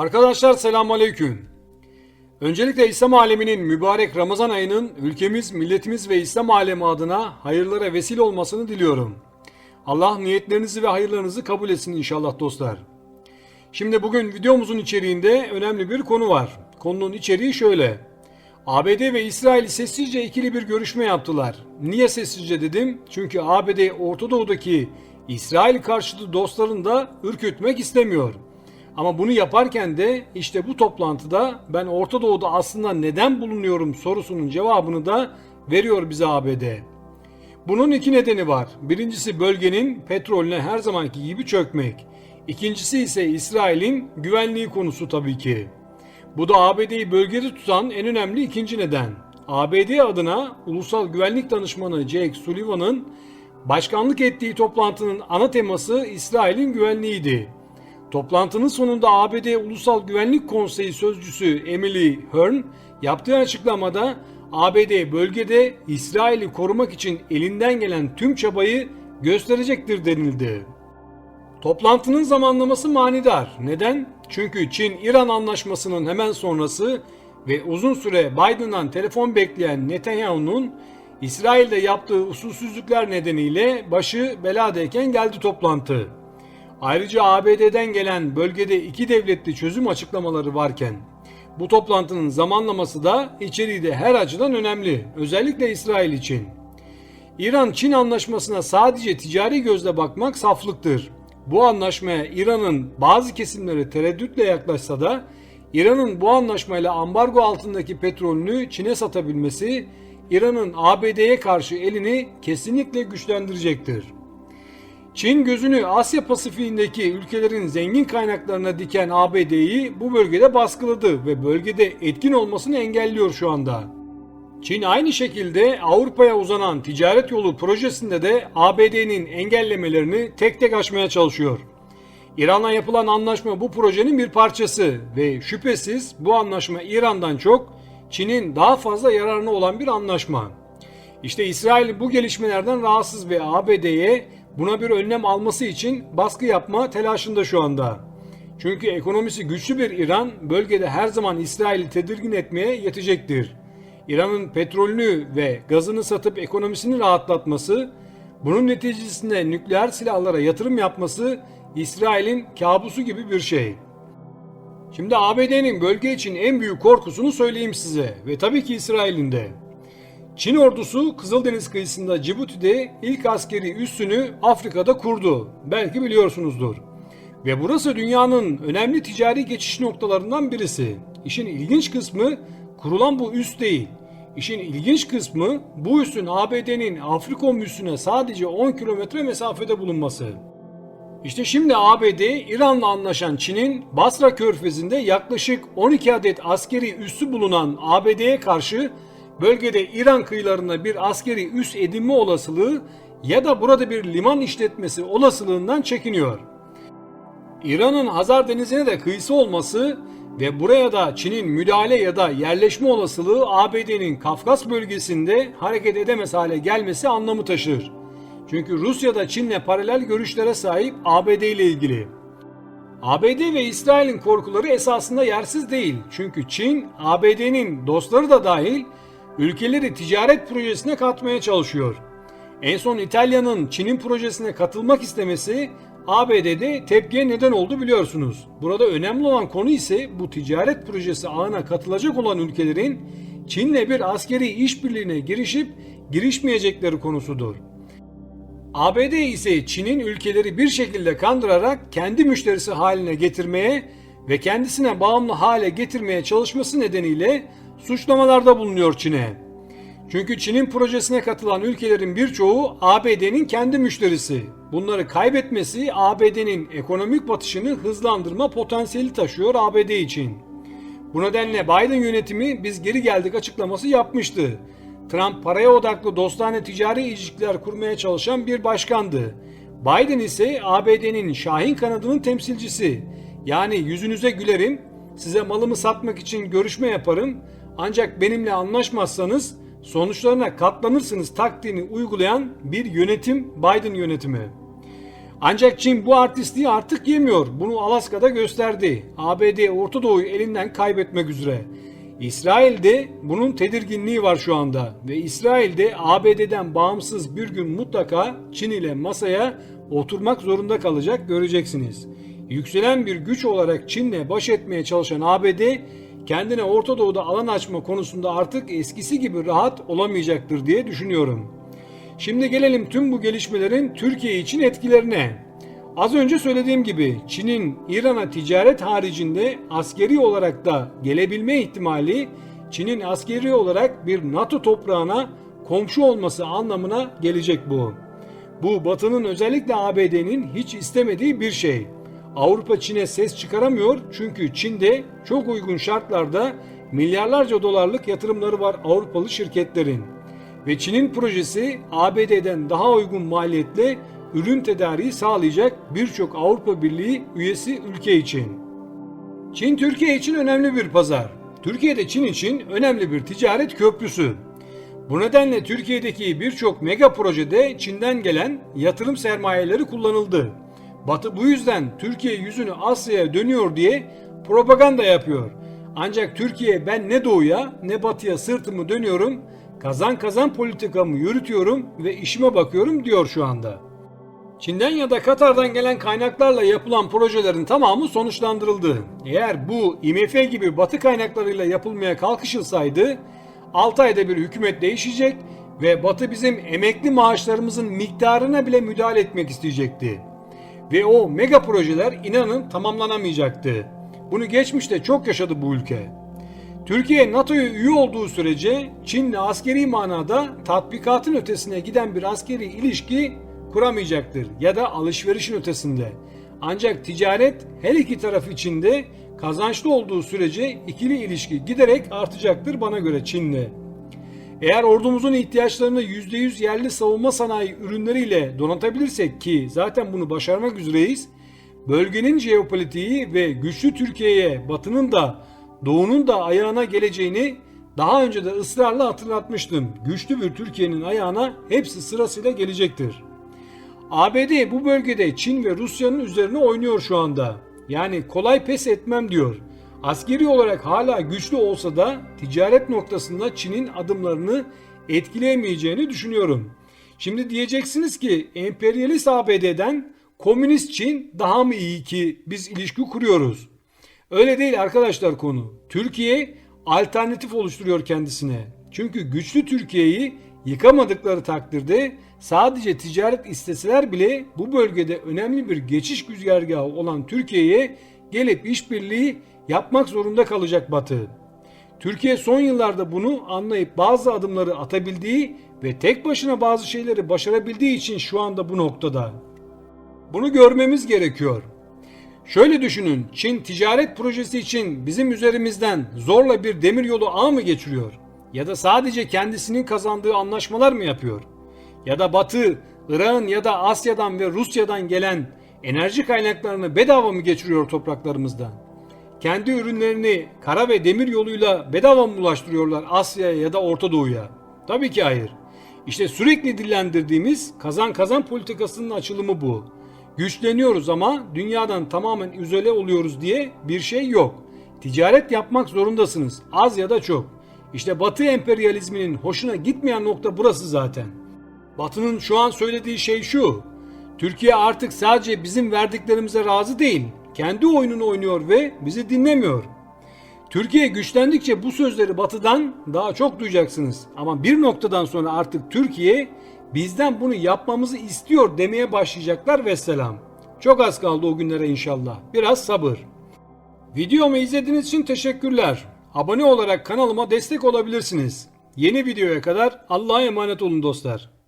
Arkadaşlar selamun aleyküm. Öncelikle İslam aleminin mübarek Ramazan ayının ülkemiz, milletimiz ve İslam alemi adına hayırlara vesile olmasını diliyorum. Allah niyetlerinizi ve hayırlarınızı kabul etsin inşallah dostlar. Şimdi bugün videomuzun içeriğinde önemli bir konu var. Konunun içeriği şöyle. ABD ve İsrail sessizce ikili bir görüşme yaptılar. Niye sessizce dedim? Çünkü ABD Orta Doğu'daki İsrail karşıtı dostlarını da ürkütmek istemiyor. Ama bunu yaparken de işte bu toplantıda ben Orta Doğu'da aslında neden bulunuyorum sorusunun cevabını da veriyor bize ABD. Bunun iki nedeni var. Birincisi bölgenin petrolüne her zamanki gibi çökmek. İkincisi ise İsrail'in güvenliği konusu tabii ki. Bu da ABD'yi bölgede tutan en önemli ikinci neden. ABD adına Ulusal Güvenlik Danışmanı Jake Sullivan'ın başkanlık ettiği toplantının ana teması İsrail'in güvenliğiydi. Toplantının sonunda ABD Ulusal Güvenlik Konseyi sözcüsü Emily Hearn yaptığı açıklamada ABD bölgede İsrail'i korumak için elinden gelen tüm çabayı gösterecektir denildi. Toplantının zamanlaması manidar. Neden? Çünkü Çin-İran anlaşmasının hemen sonrası ve uzun süre Biden'dan telefon bekleyen Netanyahu'nun İsrail'de yaptığı usulsüzlükler nedeniyle başı beladayken geldi toplantı. Ayrıca ABD'den gelen bölgede iki devletli çözüm açıklamaları varken bu toplantının zamanlaması da içeriği de her açıdan önemli. Özellikle İsrail için. İran-Çin anlaşmasına sadece ticari gözle bakmak saflıktır. Bu anlaşmaya İran'ın bazı kesimleri tereddütle yaklaşsa da İran'ın bu anlaşmayla ambargo altındaki petrolünü Çin'e satabilmesi İran'ın ABD'ye karşı elini kesinlikle güçlendirecektir. Çin gözünü Asya Pasifik'indeki ülkelerin zengin kaynaklarına diken ABD'yi bu bölgede baskıladı ve bölgede etkin olmasını engelliyor şu anda. Çin aynı şekilde Avrupa'ya uzanan ticaret yolu projesinde de ABD'nin engellemelerini tek tek aşmaya çalışıyor. İran'la yapılan anlaşma bu projenin bir parçası ve şüphesiz bu anlaşma İran'dan çok Çin'in daha fazla yararına olan bir anlaşma. İşte İsrail bu gelişmelerden rahatsız ve ABD'ye buna bir önlem alması için baskı yapma telaşında şu anda. Çünkü ekonomisi güçlü bir İran bölgede her zaman İsrail'i tedirgin etmeye yetecektir. İran'ın petrolünü ve gazını satıp ekonomisini rahatlatması, bunun neticesinde nükleer silahlara yatırım yapması İsrail'in kabusu gibi bir şey. Şimdi ABD'nin bölge için en büyük korkusunu söyleyeyim size ve tabii ki İsrail'in de. Çin ordusu Kızıldeniz kıyısında Cibuti'de ilk askeri üssünü Afrika'da kurdu. Belki biliyorsunuzdur. Ve burası dünyanın önemli ticari geçiş noktalarından birisi. İşin ilginç kısmı kurulan bu üs değil. İşin ilginç kısmı bu üssün ABD'nin Afrikom üssüne sadece 10 kilometre mesafede bulunması. İşte şimdi ABD İran'la anlaşan Çin'in Basra Körfezi'nde yaklaşık 12 adet askeri üssü bulunan ABD'ye karşı bölgede İran kıyılarında bir askeri üs edinme olasılığı ya da burada bir liman işletmesi olasılığından çekiniyor. İran'ın Hazar Denizi'ne de kıyısı olması ve buraya da Çin'in müdahale ya da yerleşme olasılığı ABD'nin Kafkas bölgesinde hareket edemez hale gelmesi anlamı taşır. Çünkü Rusya da Çin'le paralel görüşlere sahip ABD ile ilgili. ABD ve İsrail'in korkuları esasında yersiz değil. Çünkü Çin, ABD'nin dostları da dahil ülkeleri ticaret projesine katmaya çalışıyor. En son İtalya'nın Çin'in projesine katılmak istemesi ABD'de tepkiye neden oldu biliyorsunuz. Burada önemli olan konu ise bu ticaret projesi ağına katılacak olan ülkelerin Çin'le bir askeri işbirliğine girişip girişmeyecekleri konusudur. ABD ise Çin'in ülkeleri bir şekilde kandırarak kendi müşterisi haline getirmeye ve kendisine bağımlı hale getirmeye çalışması nedeniyle suçlamalarda bulunuyor Çin'e. Çünkü Çin'in projesine katılan ülkelerin birçoğu ABD'nin kendi müşterisi. Bunları kaybetmesi ABD'nin ekonomik batışını hızlandırma potansiyeli taşıyor ABD için. Bu nedenle Biden yönetimi biz geri geldik açıklaması yapmıştı. Trump paraya odaklı dostane ticari ilişkiler kurmaya çalışan bir başkandı. Biden ise ABD'nin şahin kanadının temsilcisi. Yani yüzünüze gülerim, size malımı satmak için görüşme yaparım ancak benimle anlaşmazsanız sonuçlarına katlanırsınız taktiğini uygulayan bir yönetim Biden yönetimi. Ancak Çin bu artistliği artık yemiyor. Bunu Alaska'da gösterdi. ABD Orta Doğu'yu elinden kaybetmek üzere. İsrail'de bunun tedirginliği var şu anda ve İsrail'de ABD'den bağımsız bir gün mutlaka Çin ile masaya oturmak zorunda kalacak göreceksiniz. Yükselen bir güç olarak Çin'le baş etmeye çalışan ABD kendine Orta Doğu'da alan açma konusunda artık eskisi gibi rahat olamayacaktır diye düşünüyorum. Şimdi gelelim tüm bu gelişmelerin Türkiye için etkilerine. Az önce söylediğim gibi Çin'in İran'a ticaret haricinde askeri olarak da gelebilme ihtimali Çin'in askeri olarak bir NATO toprağına komşu olması anlamına gelecek bu. Bu Batı'nın özellikle ABD'nin hiç istemediği bir şey. Avrupa Çin'e ses çıkaramıyor çünkü Çin'de çok uygun şartlarda milyarlarca dolarlık yatırımları var Avrupalı şirketlerin. Ve Çin'in projesi ABD'den daha uygun maliyetle ürün tedariği sağlayacak birçok Avrupa Birliği üyesi ülke için. Çin Türkiye için önemli bir pazar. Türkiye de Çin için önemli bir ticaret köprüsü. Bu nedenle Türkiye'deki birçok mega projede Çin'den gelen yatırım sermayeleri kullanıldı. Batı bu yüzden Türkiye yüzünü Asya'ya dönüyor diye propaganda yapıyor. Ancak Türkiye ben ne doğuya ne batıya sırtımı dönüyorum, kazan kazan politikamı yürütüyorum ve işime bakıyorum diyor şu anda. Çin'den ya da Katar'dan gelen kaynaklarla yapılan projelerin tamamı sonuçlandırıldı. Eğer bu IMF gibi batı kaynaklarıyla yapılmaya kalkışılsaydı 6 ayda bir hükümet değişecek ve Batı bizim emekli maaşlarımızın miktarına bile müdahale etmek isteyecekti. Ve o mega projeler inanın tamamlanamayacaktı. Bunu geçmişte çok yaşadı bu ülke. Türkiye NATO'ya üye olduğu sürece Çin'le askeri manada tatbikatın ötesine giden bir askeri ilişki kuramayacaktır ya da alışverişin ötesinde. Ancak ticaret her iki taraf için de kazançlı olduğu sürece ikili ilişki giderek artacaktır bana göre Çin'le. Eğer ordumuzun ihtiyaçlarını %100 yerli savunma sanayi ürünleriyle donatabilirsek ki zaten bunu başarmak üzereyiz, bölgenin jeopolitiği ve güçlü Türkiye'ye Batı'nın da Doğu'nun da ayağına geleceğini daha önce de ısrarla hatırlatmıştım. Güçlü bir Türkiye'nin ayağına hepsi sırasıyla gelecektir. ABD bu bölgede Çin ve Rusya'nın üzerine oynuyor şu anda. Yani kolay pes etmem diyor. Askeri olarak hala güçlü olsa da ticaret noktasında Çin'in adımlarını etkileyemeyeceğini düşünüyorum. Şimdi diyeceksiniz ki emperyalist ABD'den komünist Çin daha mı iyi ki biz ilişki kuruyoruz? Öyle değil arkadaşlar konu. Türkiye alternatif oluşturuyor kendisine. Çünkü güçlü Türkiye'yi yıkamadıkları takdirde sadece ticaret isteseler bile bu bölgede önemli bir geçiş güzergahı olan Türkiye'ye gelip işbirliği yapmak zorunda kalacak Batı. Türkiye son yıllarda bunu anlayıp bazı adımları atabildiği ve tek başına bazı şeyleri başarabildiği için şu anda bu noktada. Bunu görmemiz gerekiyor. Şöyle düşünün, Çin ticaret projesi için bizim üzerimizden zorla bir demir yolu ağ mı geçiriyor? Ya da sadece kendisinin kazandığı anlaşmalar mı yapıyor? Ya da Batı, Irak'ın ya da Asya'dan ve Rusya'dan gelen enerji kaynaklarını bedava mı geçiriyor topraklarımızdan? Kendi ürünlerini kara ve demir yoluyla bedava mı ulaştırıyorlar Asya'ya ya da Orta Doğu'ya? Tabii ki hayır. İşte sürekli dillendirdiğimiz kazan kazan politikasının açılımı bu. Güçleniyoruz ama dünyadan tamamen izole oluyoruz diye bir şey yok. Ticaret yapmak zorundasınız az ya da çok. İşte Batı emperyalizminin hoşuna gitmeyen nokta burası zaten. Batı'nın şu an söylediği şey şu. Türkiye artık sadece bizim verdiklerimize razı değil. Kendi oyununu oynuyor ve bizi dinlemiyor. Türkiye güçlendikçe bu sözleri Batı'dan daha çok duyacaksınız. Ama bir noktadan sonra artık Türkiye bizden bunu yapmamızı istiyor demeye başlayacaklar ve selam. Çok az kaldı o günlere inşallah. Biraz sabır. Videomu izlediğiniz için teşekkürler. Abone olarak kanalıma destek olabilirsiniz. Yeni videoya kadar Allah'a emanet olun dostlar.